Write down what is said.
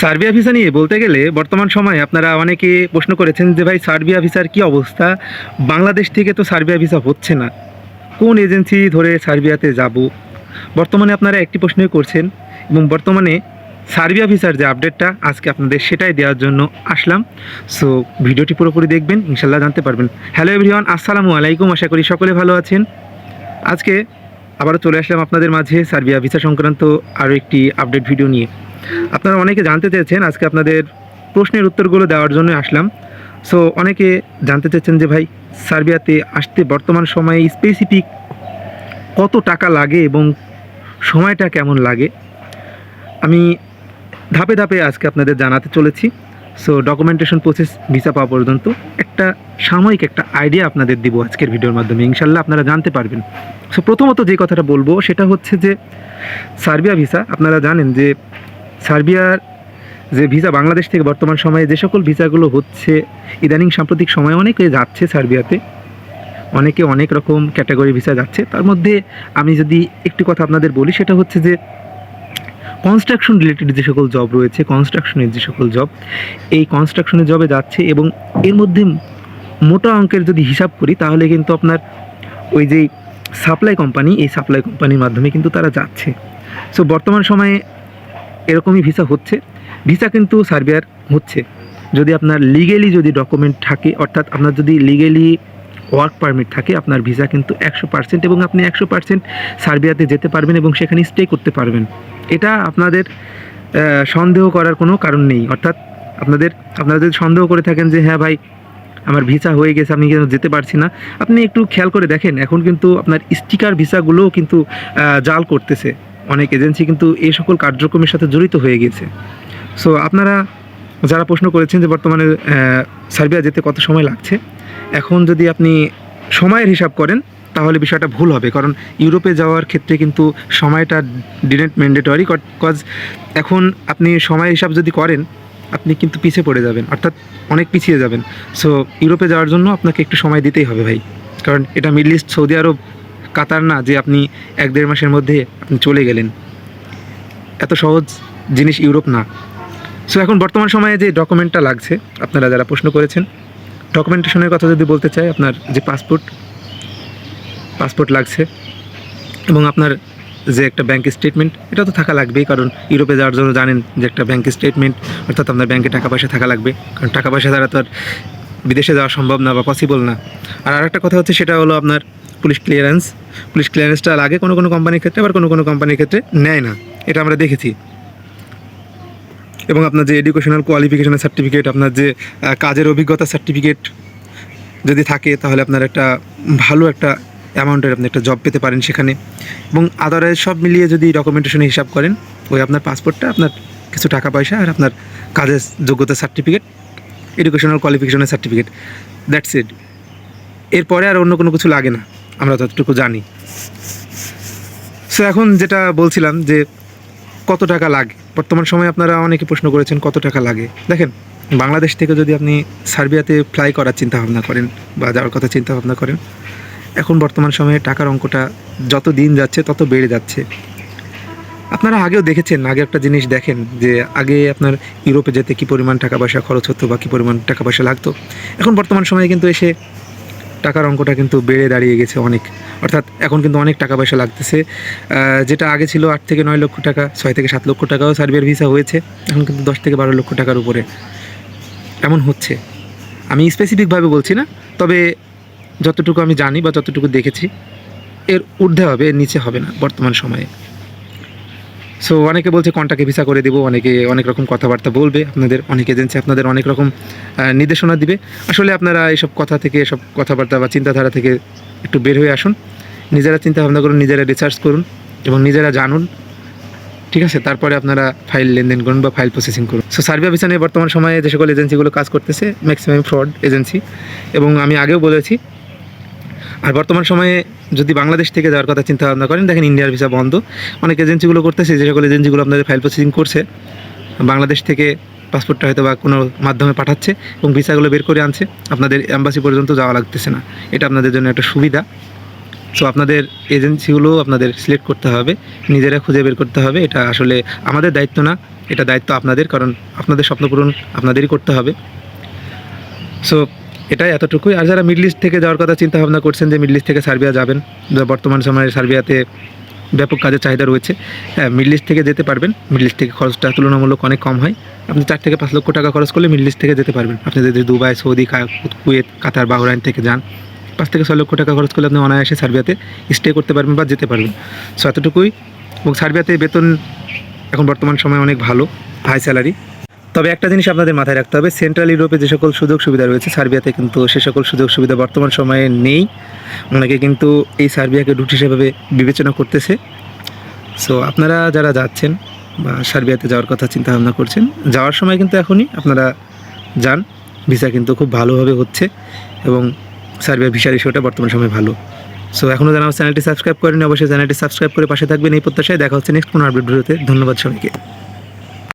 Serbia visa নিয়ে বলতে গেলে বর্তমান সময়ে আপনারা অনেকে প্রশ্ন করেছেন যে ভাই, সার্বিয়া ভিসার কি অবস্থা? বাংলাদেশ থেকে তো সার্বিয়া ভিসা হচ্ছে না। কোন এজেন্সি ধরে সার্বিয়াতে যাব? বর্তমানে আপনারা একটি প্রশ্নই করছেন এবং বর্তমানে সার্বিয়া ভিসার যে আপডেটটা আজকে আপনাদের সেটাই দেওয়ার জন্য আসলাম। সো ভিডিওটি পুরোপুরি দেখবেন ইনশাল্লাহ জানতে পারবেন। হ্যালো এভরিওয়ান আসসালামু আলাইকুম। আশা করি সকলে ভালো আছেন। আজকে আবারও চলে আসলাম আপনাদের মাঝে সার্বিয়া ভিসা সংক্রান্ত আরও একটি আপডেট ভিডিও নিয়ে। আপনারা অনেকে জানতে চেয়েছেন, আজকে আপনাদের প্রশ্নের উত্তরগুলো দেওয়ার জন্য আসলাম। সো অনেকে জানতে চেয়েছেন যে ভাই, সার্বিয়াতে আসতে বর্তমান সময়ে স্পেসিফিক কত টাকা লাগে এবং সময়টা কেমন লাগে? আমি ধাপে ধাপে আজকে আপনাদের জানাতে চলেছি। সো ডকুমেন্টেশন প্রসেস ভিসা পাওয়া পর্যন্ত একটা সাময়িক একটা আইডিয়া আপনাদের দিব আজকের ভিডিওর মাধ্যমে, ইনশাল্লাহ আপনারা জানতে পারবেন। সো প্রথমত যে কথাটা বলব, সেটা হচ্ছে যে সার্বিয়া ভিসা আপনারা জানেন যে সার্বিয়ার যে ভিসা বাংলাদেশ থেকে বর্তমান সময়ে যে সকল ভিসাগুলো হচ্ছে, ইদানিং সাম্প্রতিক সময়ে অনেকে যাচ্ছে সার্বিয়াতে। অনেকে অনেক রকম ক্যাটাগরি ভিসা যাচ্ছে। তার মধ্যে আমি যদি একটি কথা আপনাদের বলি, সেটা হচ্ছে যে কনস্ট্রাকশন রিলেটেড যে সকল জব রয়েছে কনস্ট্রাকশনের যে সকল জব এই কনস্ট্রাকশনের জবে যাচ্ছে এবং এর মধ্যে মোটা অঙ্কের যদি হিসাব করি, তাহলে কিন্তু আপনার ওই যে সাপ্লাই কোম্পানি এই সাপ্লাই কোম্পানির মাধ্যমে কিন্তু তারা যাচ্ছে। সো বর্তমান সময়ে এরকমই ভিসা হচ্ছে। ভিসা কিন্তু সার্বিয়ার হচ্ছে। যদি আপনার লিগেলি যদি ডকুমেন্ট থাকে, অর্থাৎ আপনার যদি লিগেলি ওয়ার্ক পারমিট থাকে, আপনার ভিসা কিন্তু একশো পার্সেন্ট এবং আপনি একশো পার্সেন্ট সার্বিয়াতে যেতে পারবেন এবং সেখানে স্টে করতে পারবেন। এটা আপনাদের সন্দেহ করার কোনো কারণ নেই। অর্থাৎ আপনাদের, আপনারা যদি সন্দেহ করে থাকেন যে হ্যাঁ ভাই, আমার ভিসা হয়ে গেছে, আমি কেন যেতে পারছি না। আপনি একটু খেয়াল করে দেখেন, এখন কিন্তু আপনার স্টিকার ভিসাগুলোও কিন্তু জাল করতেছে। অনেক এজেন্সি কিন্তু এই সকল কার্যক্রমের সাথে জড়িত হয়ে গেছে সো আপনারা যারা প্রশ্ন করেছেন যে বর্তমানে সার্বিয়া যেতে কত সময় লাগছে, এখন যদি আপনি সময়ের হিসাব করেন, তাহলে বিষয়টা ভুল হবে। কারণ ইউরোপে যাওয়ার ক্ষেত্রে কিন্তু সময়টা ডিরেক্ট ম্যান্ডেটরি কজ এখন আপনি সময় হিসাব যদি করেন, আপনি কিন্তু পিছিয়ে পড়ে যাবেন, অর্থাৎ অনেক পিছিয়ে যাবেন। সো ইউরোপে যাওয়ার জন্য আপনাকে একটু সময় দিতেই হবে ভাই। কারণ এটা middle east, Saudi Arab Qatar না যে আপনি এক দেড় মাসের মধ্যে চলে গেলেন। এত সহজ জিনিস ইউরোপ না। সো এখন বর্তমান সময়ে যে ডকুমেন্টটা লাগছে, আপনারা যারা প্রশ্ন করেছেন, ডকুমেন্টেশনের কথা যদি বলতে চাই, আপনার যে পাসপোর্ট পাসপোর্ট লাগছে এবং আপনার যে একটা ব্যাংক স্টেটমেন্ট এটা তো থাকা লাগবেই, কারণ ইউরোপে যাওয়ার জন্য জানেন যে একটা ব্যাংক স্টেটমেন্ট অর্থাৎ আপনার ব্যাংকে টাকা পয়সা থাকা লাগবে। কারণ টাকা পয়সা দ্বারা তো আর বিদেশে যাওয়া সম্ভব না বা পসিবল না। আর আরেকটা কথা হচ্ছে, সেটা হলো আপনার পুলিশ ক্লিয়ারেন্স পুলিশ ক্লিয়ারেন্সটা লাগে কোনো কোনো কোম্পানির ক্ষেত্রে, আবার কোনো কোনো কোম্পানির ক্ষেত্রে নেয় না। এটা আমরা দেখেছি। এবং আপনার যে এডুকেশনাল কোয়ালিফিকেশনের সার্টিফিকেট আপনার যে কাজের অভিজ্ঞতা সার্টিফিকেট যদি থাকে, তাহলে আপনার একটা ভালো একটা অ্যামাউন্টের আপনি একটা জব পেতে পারেন সেখানে। এবং আদারওয়াইজ সব মিলিয়ে যদি ডকুমেন্টেশনে হিসাব করেন, ওই আপনার পাসপোর্টটা আপনার কিছু টাকা পয়সা আর আপনার কাজের যোগ্যতা সার্টিফিকেট এডুকেশনাল কোয়ালিফিকেশনের সার্টিফিকেট দ্যাটস ইট এরপরে আর অন্য কোনো কিছু লাগে না। আমরা যতটুকু জানি। সো এখন যেটা বলছিলাম যে কত টাকা লাগে? বর্তমান সময়ে আপনারা অনেকে প্রশ্ন করেছেন কত টাকা লাগে? দেখেন, বাংলাদেশ থেকে যদি আপনি সার্বিয়াতে ফ্লাই করার চিন্তা ভাবনা করেন বা যাওয়ার কথা চিন্তা ভাবনা করেন, এখন বর্তমান সময়ে টাকার অঙ্কটা যত দিন যাচ্ছে তত বেড়ে যাচ্ছে। আপনারা আগেও দেখেছেন, আগে একটা জিনিস দেখেন যে আগে আপনার ইউরোপে যেতে কী পরিমাণ টাকা পয়সা খরচ হতো বা কী পরিমাণ টাকা পয়সা লাগতো। এখন বর্তমান সময়ে কিন্তু এসে টাকার অঙ্কটা কিন্তু বেড়ে দাঁড়িয়ে গেছে অনেক। অর্থাৎ এখন কিন্তু অনেক টাকা পয়সা লাগতেছে। যেটা আগে ছিল আট থেকে নয় লক্ষ টাকা, ছয় থেকে সাত লক্ষ টাকাও সার্বিয়ার ভিসা হয়েছে। এখন কিন্তু দশ থেকে বারো লক্ষ টাকার উপরে। এমন হচ্ছে। আমি স্পেসিফিকভাবে বলছি না, তবে যতটুকু আমি জানি বা যতটুকু দেখেছি, এর ঊর্ধ্বে হবে নিচে হবে না বর্তমান সময়ে। সো অনেকে বলছে কন্টাকে ভিসা করে দেবো, অনেকে অনেক রকম কথাবার্তা বলবে আপনাদের, অনেক এজেন্সি আপনাদের অনেক রকম নির্দেশনা দিবে। আসলে আপনারা এইসব কথা থেকে, এসব কথাবার্তা বা চিন্তাধারা থেকে একটু বের হয়ে আসুন, নিজেরা চিন্তা ভাবনা করুন, নিজেরা রিসার্চ করুন এবং নিজেরা জানুন, ঠিক আছে? তারপরে আপনারা ফাইল লেনদেন করুন বা ফাইল প্রসেসিং করুন। সো সার্বিয়া ভিসা বর্তমান সময়ে যে সকল এজেন্সিগুলো কাজ করতেছে ম্যাক্সিমাম ফ্রড এজেন্সি এবং আমি আগেও বলেছি আর বর্তমান সময়ে যদি বাংলাদেশ থেকে যাওয়ার কথা চিন্তা ভাবনা করেন, দেখেন ইন্ডিয়ার ভিসা বন্ধ। অনেক এজেন্সিগুলো করতেছে, যে সকল এজেন্সিগুলো আপনাদের ফাইল প্রসেসিং করছে। বাংলাদেশ থেকে পাসপোর্টটা হয়তো বা কোনো মাধ্যমে পাঠাচ্ছে এবং ভিসাগুলো বের করে আনছে। আপনাদের অ্যাম্বাসি পর্যন্ত যাওয়া লাগতেছে না। এটা আপনাদের জন্য একটা সুবিধা। সো আপনাদের এজেন্সিগুলো আপনাদের সিলেক্ট করতে হবে, নিজেরা খুঁজে বের করতে হবে। এটা আসলে আমাদের দায়িত্ব না, এটা দায়িত্ব আপনাদের, কারণ আপনাদের স্বপ্নপূরণ আপনাদেরই করতে হবে। সো এটাই এতটুকুই। আর যারা মিডল ইস্ট থেকে যাওয়ার কথা চিন্তা ভাবনা করছেন যে মিডল ইস্ট থেকে সার্বিয়া যাবেন বর্তমান সময়ে সার্বিয়াতে ব্যাপক কাজের চাহিদা রয়েছে মিডল ইস্ট থেকে যেতে পারবেন। মিডল ইস্ট থেকে খরচটা তুলনামূলক অনেক কম হয়। আপনি চার থেকে পাঁচ লক্ষ টাকা খরচ করলে মিডল ইস্ট থেকে যেতে পারবেন। আপনি যদি Dubai, Saudi Kuwait, Qatar, Bahrain থেকে যান, পাঁচ থেকে ছয় লক্ষ টাকা খরচ করলে আপনি অনায়াসে সার্বিয়াতে স্টে করতে পারবেন বা যেতে পারবেন। সো এতটুকুই। এবং সার্বিয়াতে বেতন এখন বর্তমান সময়ে অনেক ভালো হাই স্যালারি তবে একটা জিনিস আপনাদের মাথায় রাখতে হবে সেন্ট্রাল ইউরোপে যে সকল সুযোগ সুবিধা রয়েছে, সার্বিয়াতে কিন্তু সে সকল সুযোগ সুবিধা বর্তমান সময়ে নেই। অনেকে কিন্তু এই সার্বিয়াকে রুট হিসেবে বিবেচনা করতেছে। সো আপনারা যারা যাচ্ছেন বা সার্বিয়াতে যাওয়ার কথা চিন্তা ভাবনা করছেন, যাওয়ার সময় কিন্তু এখনই আপনারা যান। ভিসা কিন্তু খুব ভালোভাবে হচ্ছে এবং সার্বিয়া ভিসার ইস্যুটা বর্তমান সময়ে ভালো। সো এখনও আমার চ্যানেলটি সাবস্ক্রাইব করেনি অবশ্যই চ্যানেলটি সাবস্ক্রাইব করে পাশে থাকবেন। এই প্রত্যাশায় দেখা হচ্ছে নেক্সট কোনো আপডেট ভিডিওতে। ধন্যবাদ সবাইকে।